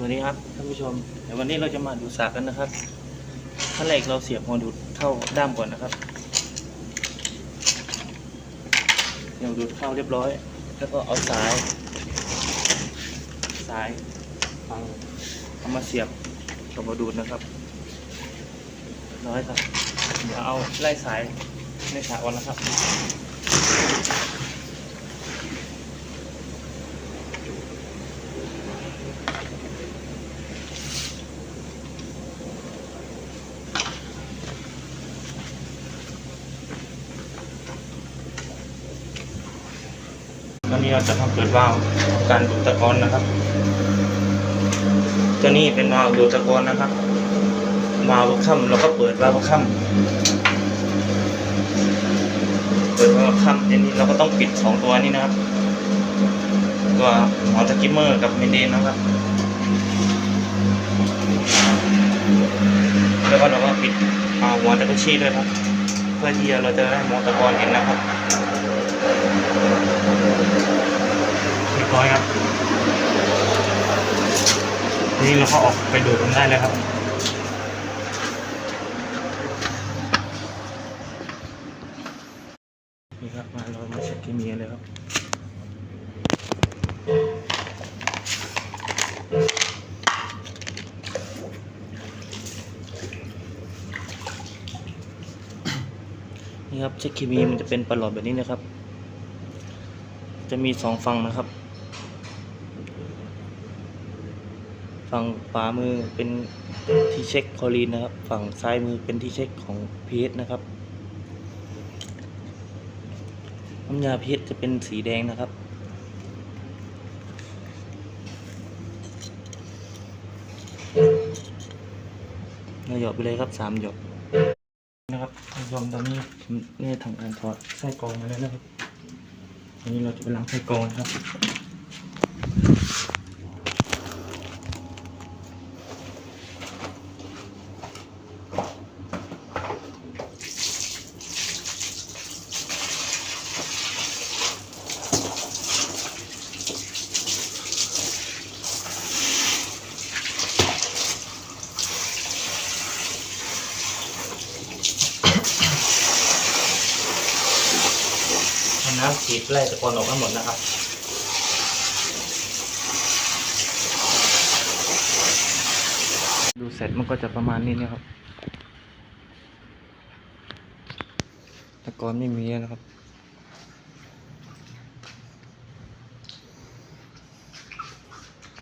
สวัสดีครับท่านผู้ชมเดี๋ยววันนี้เราจะมาดูสากกันนะครับขั้นแรกเราเสียบหัวดูดเข้าด้ามก่อนนะครับเสียบดูดเข้าเรียบร้อย แล้วก็เอาสาย สายฟังเอามาเสียบกับหัวดูดนะครับร้อยครับเดี๋ยวเอาไล่สายในสายก่อนนะครับ ตอนนี้เราจะทำเปิดวาล์วการดูดตะกอนนะครับ ตัวนี้เป็นวาล์วดูดตะกอนนะครับวาล์วค่ำเราก็เปิดวาล์วค่ำเปิดวาล์วค่ำทีนี้เราก็ต้องปิดสองตัวนี้นะครับ ตัวหัวสกิมเมอร์กับเมนเดนนะครับ แล้วก็เราก็ปิดอ่าหัวตะกุชีด้วยครับ เพื่อที่เราจะได้มองตะกอนเห็นนะครับ ร้อยครับ นี้เราก็ออกไปดูดมันได้เลยครับนี่ครับมาเรามาเช็คเคมีกันเลยครับนี่ครับเช็คเคมีมันจะเป็นประหลอดแบบนี้นะครับ จะมีสองฝั่งนะครับ ฝั่งขวามือเป็นที่เช็คคอรีนนะครับ ฝั่งซ้ายมือเป็นที่เช็คของพีเนะครับน้ำยาพีเจะเป็นสีแดงนะครับ เราหยดไปเลยครับสามหยดนะครับท่านผู้ชมตอนนี้นี่ทำการถอดไส้กรองมาแล้วนะครับ อันนี้เราจะไปล้างไส้กรองนะครับ น้ำฉีดไล่ตะกอนออกทั้งหมดนะครับดูเสร็จมันก็จะประมาณนี้นะครับตะกอนไม่มีแล้วนะครับ